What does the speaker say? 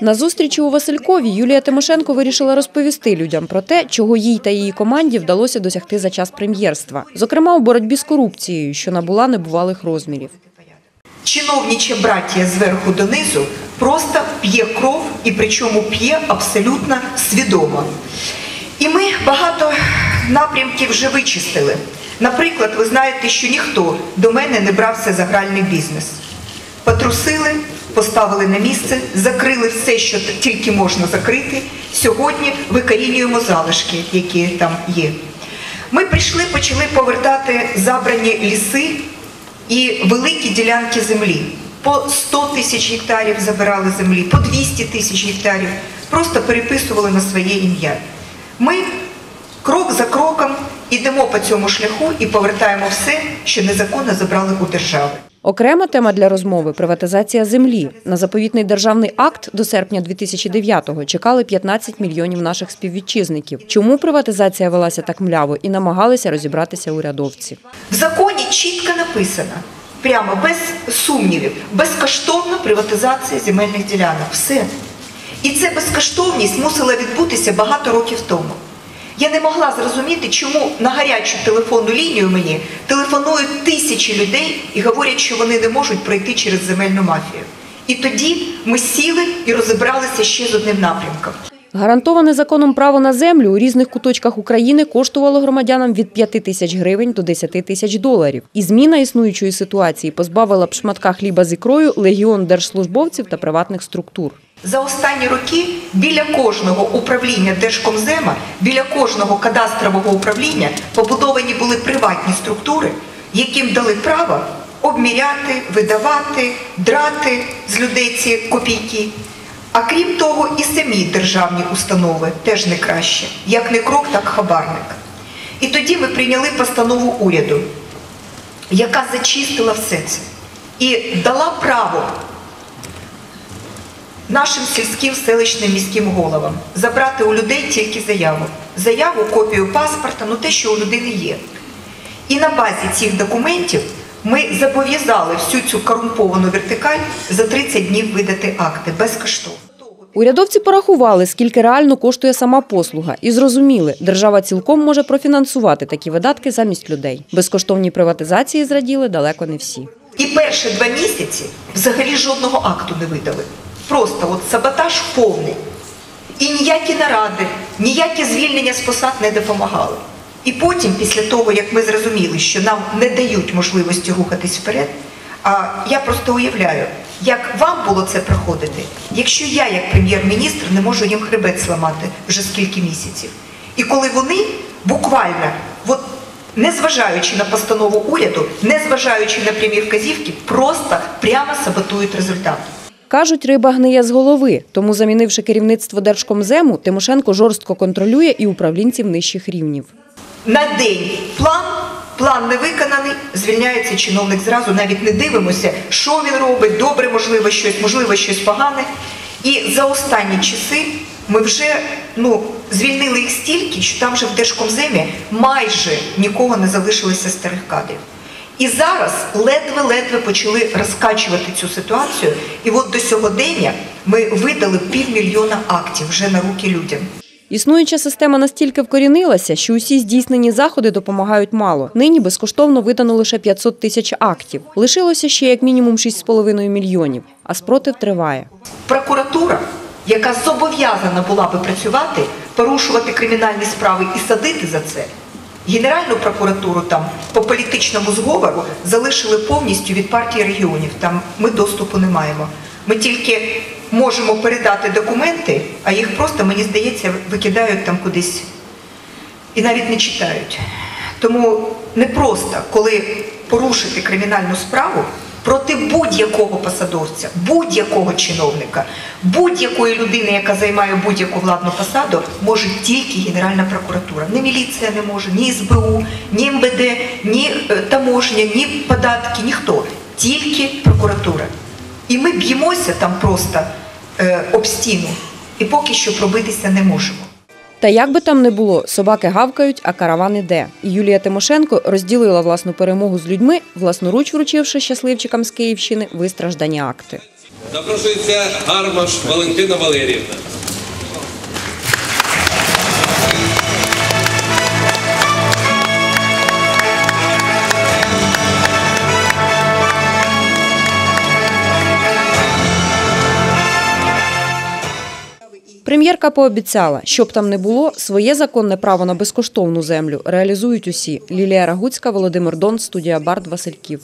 На зустрічі у Василькові Юлія Тимошенко вирішила розповісти людям про те, чого їй та її команді вдалося досягти за час прем'єрства, зокрема у боротьбі з корупцією, що набула небувалих розмірів. чиновниче браття зверху донизу просто п'є кров і причому п'є абсолютно свідомо. І ми багато напрямків вже вичистили. Наприклад, ви знаєте, що ніхто до мене не брався за гральний бізнес. Потрусили, поставили на місце, закрили все, що тільки можна закрити. Сьогодні викорінюємо залишки, які там є. Ми прийшли, почали повертати забрані ліси і великі ділянки землі. По 100 тисяч гектарів забирали землі, по 200 тисяч гектарів, просто переписували на своє ім'я. Ми крок за кроком ідемо по цьому шляху і повертаємо все, що незаконно забрали у держави. Окрема тема для розмови приватизація землі. На заповітний державний акт до серпня 2009-го чекали 15 мільйонів наших співвітчизників. Чому приватизація велася так мляво і намагалися розібратися урядовці? В законі чітко написано, прямо без сумнівів, безкоштовна приватизація земельних ділянок. Все. І ця безкоштовність мусила відбутися багато років тому. Я не могла зрозуміти, чому на гарячу телефонну лінію мені телефонують тисячі людей і говорять, що вони не можуть пройти через земельну мафію. І тоді ми сіли і розібралися ще з одним напрямком. Гарантоване законом право на землю у різних куточках України коштувало громадянам від 5 тисяч гривень до 10 тисяч доларів. І зміна існуючої ситуації позбавила б шматка хліба з ікрою легіон держслужбовців та приватних структур. За останні роки біля кожного управління Держкомзема, біля кожного кадастрового управління побудовані були приватні структури, яким дали право обміряти, видавати, драти з людей ці копійки. А крім того, і самі державні установи теж не краще. Як не крок, так хабарник. І тоді ми прийняли постанову уряду, яка зачистила все це і дала право нашим сільським селищним міським головам забрати у людей тільки заяву. Заяву, копію паспорта, ну те, що у людини є. І на базі цих документів ми зобов'язали всю цю корумповану вертикаль за 30 днів видати акти безкоштовно. Урядовці порахували, скільки реально коштує сама послуга, і зрозуміли, держава цілком може профінансувати такі видатки замість людей. Безкоштовній приватизації зраділи далеко не всі. І перші два місяці взагалі жодного акту не видали. Просто от саботаж повний. І ніякі наради, ніякі звільнення з посад не допомагали. І потім, після того, як ми зрозуміли, що нам не дають можливості рухатись вперед, а я просто уявляю, як вам було це проходити, якщо я, як прем'єр-міністр, не можу їм хребет зламати вже скільки місяців. І коли вони буквально, от, незважаючи на постанову уряду, незважаючи на прямі вказівки, просто прямо саботують результат. Кажуть, риба гниє з голови, тому, замінивши керівництво Держкомзему, Тимошенко жорстко контролює і управлінців нижчих рівнів. На день план, план не виконаний, звільняється чиновник зразу, навіть не дивимося, що він робить, добре, можливо, щось, можливо, щось погане. І за останні часи ми вже ну, звільнили їх стільки, що там вже в Держкомземі майже нікого не залишилося старих кадрів. І зараз ледве-ледве почали розкачувати цю ситуацію. І от до сьогодення ми видали півмільйона актів вже на руки людям. Існуюча система настільки вкорінилася, що усі здійснені заходи допомагають мало. Нині безкоштовно видано лише 500 тисяч актів. Лишилося ще як мінімум 6,5 мільйонів, а спротив триває. Прокуратура, яка зобов'язана була би працювати, порушувати кримінальні справи і садити за це. Генеральну прокуратуру там по політичному зговору залишили повністю від партії регіонів. Там ми доступу не маємо. Ми тільки можемо передати документи, а їх просто, мені здається, викидають там кудись і навіть не читають. Тому непросто, коли порушити кримінальну справу проти будь-якого посадовця, будь-якого чиновника, будь-якої людини, яка займає будь-яку владну посаду, може тільки Генеральна прокуратура. Ні міліція не може, ні СБУ, ні МВД, ні е, таможня, ні податки, ніхто. Тільки прокуратура. І ми б'ємося там просто е, об стіну, і поки що пробитися не можемо. Та як би там не було, собаки гавкають, а караван іде. І Юлія Тимошенко розділила власну перемогу з людьми, власноруч вручивши щасливчикам з Київщини вистраждані акти. Запрошується Гармаш Валентина Валеріївна. Прем'єрка пообіцяла, щоб там не було, своє законне право на безкоштовну землю реалізують усі. Лілія Рагуцька, Володимир Дон, студія Бард Васильків.